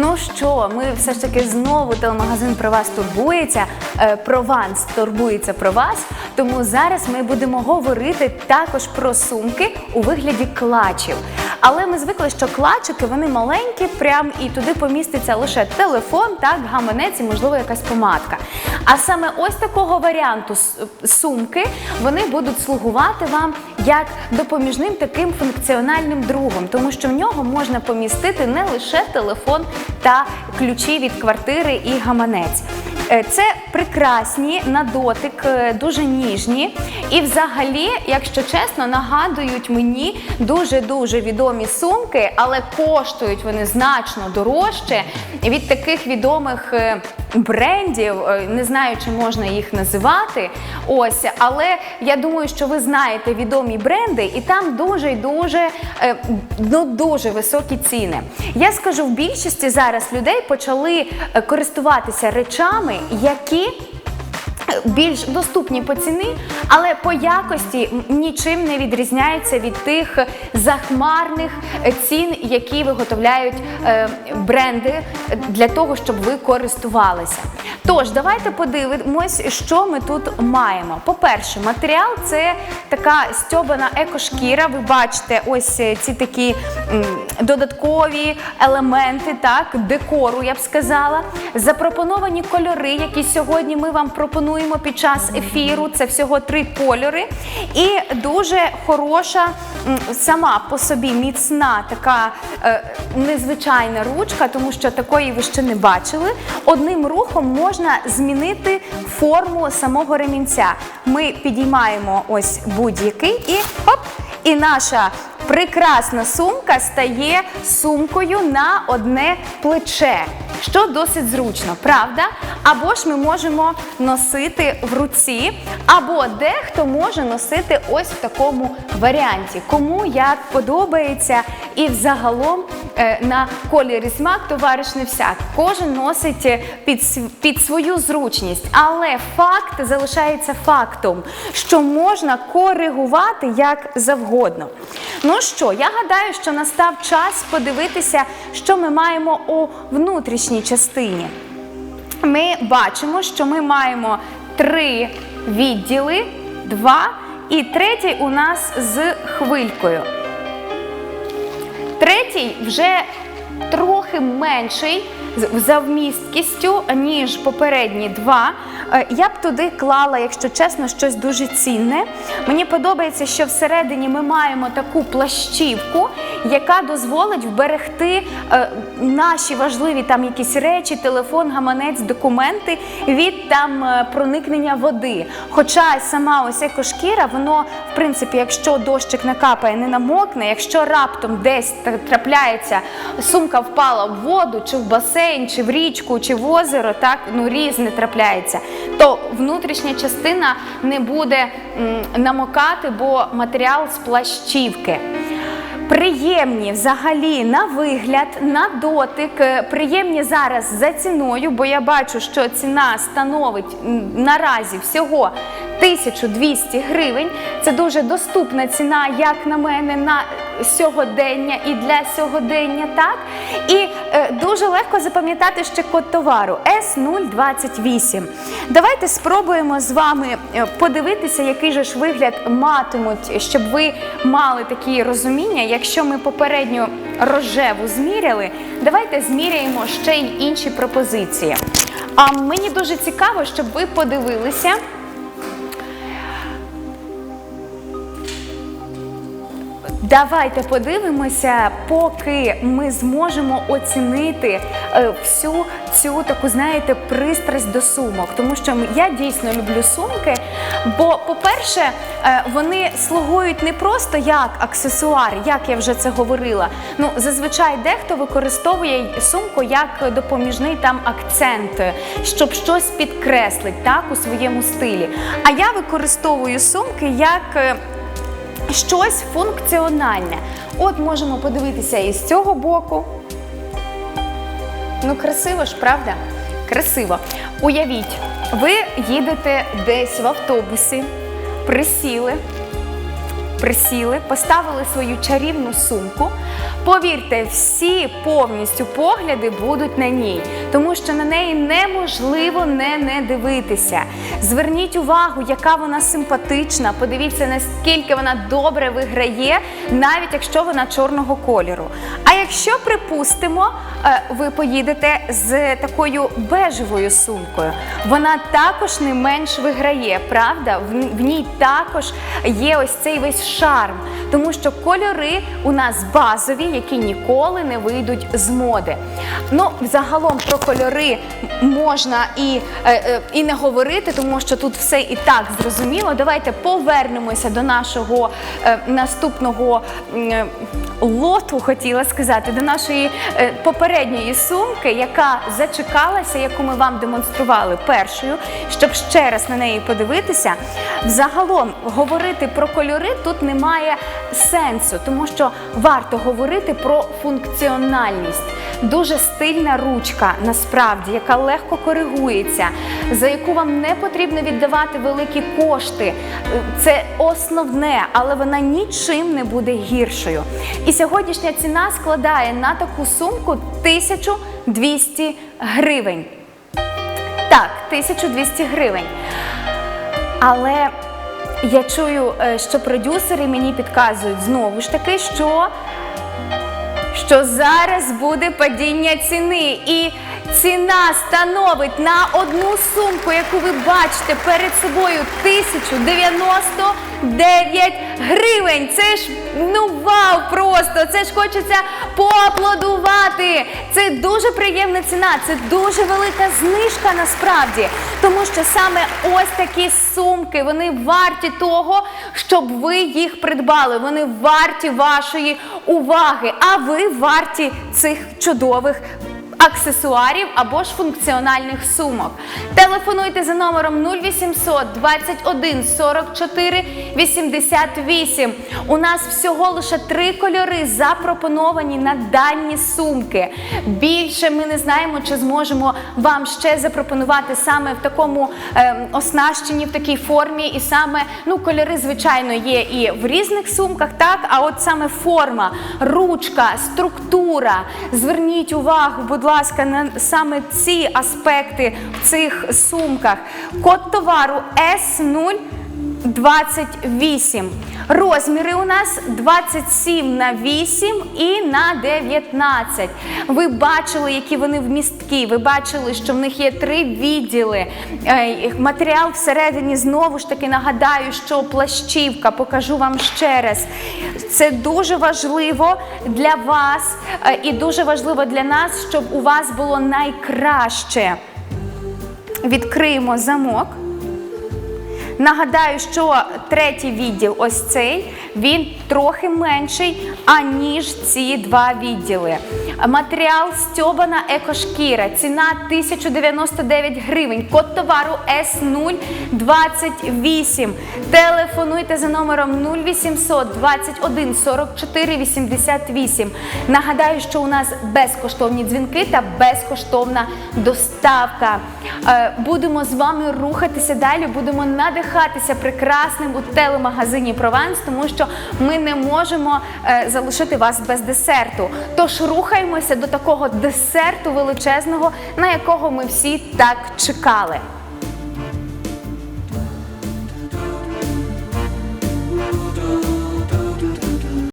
Ну що, ми все ж таки знову телемагазин про вас турбується. е, Прованс турбується про вас. Тому зараз ми будемо говорити також про сумки у вигляді клачів. Але ми звикли, що клачики вони маленькі, прям і туди поміститься лише телефон, так, гаманець і, можливо, якась помадка. А саме ось такого варіанту сумки вони будуть слугувати вам як допоміжним таким функціональним другом, тому що в нього можна помістити не лише телефон та ключі від квартири і гаманець. Е, Це прекрасні на дотик, е, дуже ніжні. І взагалі, якщо чесно, нагадують мені дуже-дуже відомі сумки, але коштують вони значно дорожче від таких відомих е, брендів. Е, Не знаю, чи можна їх називати. Ось, але я думаю, що ви знаєте відомі бренди, і там дуже і дуже е, ну, дуже високі ціни. Я скажу, в більшості зараз людей почали е, користуватися речами, які більш доступні по ціні, але по якості нічим не відрізняються від тих захмарних цін, які виготовляють е, бренди для того, щоб ви користувалися. Тож, давайте подивимось, що ми тут маємо. По-перше, матеріал це така стьобана екошкіра. Ви бачите, ось ці такі додаткові елементи, так, декору, я б сказала. Запропоновані кольори, які сьогодні ми вам пропонуємо під час ефіру. Це всього три кольори. І дуже хороша сама по собі міцна така е, незвичайна ручка, тому що такої ви ще не бачили. Одним рухом можна змінити форму самого ремінця. Ми підіймаємо ось будь-який і хоп! І наша прекрасна сумка стає сумкою на одне плече, що досить зручно, правда? Або ж ми можемо носити в руці, або дехто може носити ось в такому варіанті. Кому як подобається, і взагалом на колір і смак товариш не всяк. Кожен носить е, під, під свою зручність, але факт залишається фактом, що можна коригувати як завгодно. Ну що, я гадаю, що настав час подивитися, що ми маємо у внутрішній частині. Ми бачимо, що ми маємо три відділи, два, і третій у нас з хвилькою. Третій вже трохи менший за вмісткістю, ніж попередні два. Е, Я б туди клала, якщо чесно, щось дуже цінне. Мені подобається, що всередині ми маємо таку плащівку, яка дозволить вберегти е, наші важливі там якісь речі, телефон, гаманець, документи від там е, проникнення води. Хоча сама ось екошкіра, воно, в принципі, якщо дощик накапає, не намокне, якщо раптом десь трапляється, сумка впала в воду, чи в басейн, чи в річку, чи в озеро, так ну різне трапляється, то внутрішня частина не буде намокати, бо матеріал з плащівки. Приємні взагалі на вигляд, на дотик, е, приємні зараз за ціною, бо я бачу, що ціна становить наразі всього 1200 гривень. Це дуже доступна ціна, як на мене, на сьогодення і для сьогодення, так? І е, дуже легко запам'ятати ще код товару S028. Давайте спробуємо з вами е, подивитися, який же ж вигляд матимуть, щоб ви мали такі розуміння. Якщо ми попередню рожеву зміряли, давайте зміряємо ще й інші пропозиції. А мені дуже цікаво, щоб ви подивилися. Давайте подивимося, поки ми зможемо оцінити е, всю цю таку, знаєте, пристрасть до сумок. Тому що я дійсно люблю сумки. Бо, по-перше, е, вони слугують не просто як аксесуар, як я вже це говорила. Ну, зазвичай дехто використовує сумку як допоміжний там акцент, щоб щось підкреслити так у своєму стилі. А я використовую сумки як. Щось функціональне. От можемо подивитися і з цього боку. Ну, красиво ж, правда? Красиво. Уявіть, ви їдете десь в автобусі, присіли, присіли, поставили свою чарівну сумку. Повірте, всі повністю погляди будуть на ній, тому що на неї неможливо не, не дивитися. Зверніть увагу, яка вона симпатична. Подивіться, наскільки вона добре виграє, навіть якщо вона чорного кольору. А якщо припустимо, е, ви поїдете з такою бежевою сумкою, вона також не менш виграє, правда? В, ній також є ось цей весь шарм, тому що кольори у нас базові, які ніколи не вийдуть з моди. Ну, загалом про кольори можна і, е, е, і не говорити, тому що тут все і так зрозуміло. Давайте повернемося до нашого е, наступного лоту, хотіла сказати, до нашої попередньої сумки, яка зачекалася, яку ми вам демонстрували першою, щоб ще раз на неї подивитися. Взагалом говорити про кольори тут немає сенсу, тому що варто говорити про функціональність. Дуже стильна ручка, насправді, яка легко коригується, за яку вам не потрібно віддавати великі кошти. Це основне, але вона нічим не буде гіршою. І сьогоднішня ціна складає на таку сумку 1200 гривень. Так, 1200 гривень. Але я чую, е, що продюсери мені підказують знову ж таки, що, що зараз буде падіння ціни. І ціна становить на одну сумку, яку ви бачите перед собою 1099 гривень. Це ж ну вау просто! Це ж хочеться поаплодувати. Це дуже приємна ціна, це дуже велика знижка насправді. Тому що саме ось такі сумки, вони варті того, щоб ви їх придбали. Вони варті вашої уваги, а ви варті цих чудових аксесуарів або ж функціональних сумок. Телефонуйте за номером 0800 21 44 88. У нас всього лише три кольори запропоновані на дані сумки. Більше ми не знаємо, чи зможемо вам ще запропонувати саме в такому е, оснащенні, в такій формі. І саме ну, кольори, звичайно, є і в різних сумках, так, а от саме форма, ручка, структура. Зверніть увагу, будь ласка, на саме ці аспекти в цих сумках. Код товару S0. 28. Розміри у нас 27 на 8 і на 19. Ви бачили, які вони вмісткі. Ви бачили, що в них є три відділи. Е, Матеріал всередині знову ж таки нагадаю, що плащівка, покажу вам ще раз. Це дуже важливо для вас е, і дуже важливо для нас, щоб у вас було найкраще. Відкриємо замок. Нагадаю, що третій відділ, ось цей, він трохи менший, аніж ці два відділи. Матеріал стьобана екошкіра, ціна 1099 гривень, код товару С028. Телефонуйте за номером 0800 21 44 88. Нагадаю, що у нас безкоштовні дзвінки та безкоштовна доставка. Е, Будемо з вами рухатися далі, будемо надихатися прекрасним у телемагазині Прованс, тому що ми не можемо е, залишити вас без десерту. Тож рухаємося до такого десерту величезного, на якого ми всі так чекали.